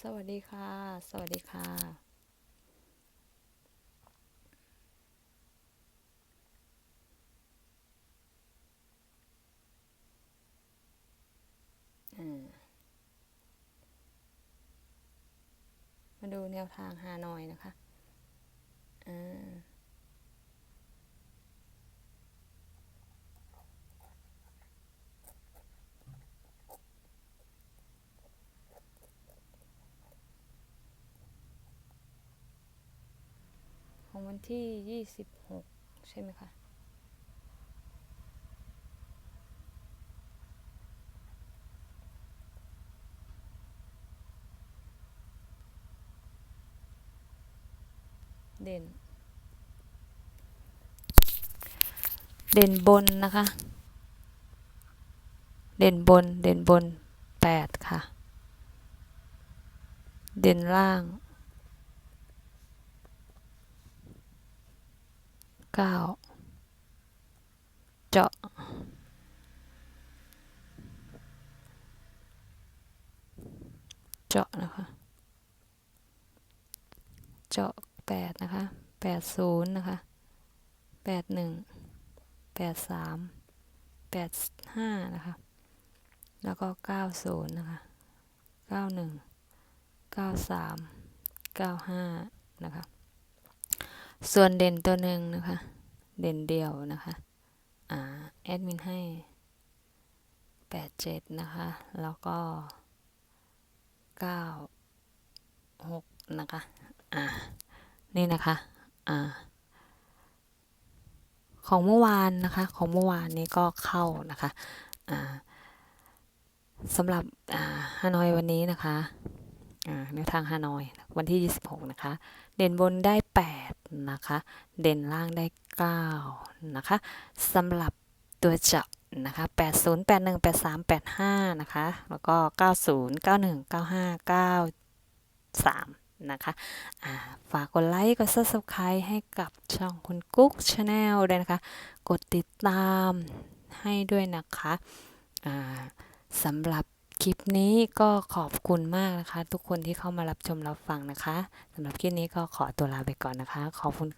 สวัสดีค่ะ สวัสดีค่ะ มาดูแนวทางฮานอยนะคะ อ่า วันที่ 26 ใช่ไหมคะ เด่น เด่นบนนะคะ เด่นบน เด่นบน 8 ค่ะ เด่นล่าง เก้าเจาะเจาะนะคะ เจาะแปดนะคะแปดศูนย์นะคะแปดหนึ่งแปดสามแปดห้านะคะ แล้วก็เก้าศูนย์นะคะเก้าหนึ่งเก้าสามเก้าห้านะคะ ส่วนเด่นตัวหนึ่งนะคะ เด่นเดียวนะคะ อ่า แอดมินให้แปดเจ็ดนะคะ แล้วก็เก้าหกนะคะ อ่า นี่นะคะ อ่า ของเมื่อวานนะคะ ของเมื่อวานนี้ก็เข้านะคะ อ่าสำหรับอ่าฮานอยวันนี้นะคะอ่าแนวทางฮานอย วันที่ 26 นะคะ เด่นบนได้ 8 นะคะ เด่นล่างได้ 9 นะคะสำหรับตัวเจาะนะคะ 80 81 83 85 นะคะ แล้วก็ 90 91 95 93 นะคะาฝากกดไลค์ กด subscribe ให้กับช่องคุณกุ๊กชาแนลด้วยนะคะ กดติดตามให้ด้วยนะคะสำหรับ ลิปนี้ก็ขอบคุณมากนะคะ ทุกคนที่เข้ามารับชมรับฟังนะคะสำหรับคลิปนี้ก็ขอตัวลาไปก่อนนะคะ ขอบคุณ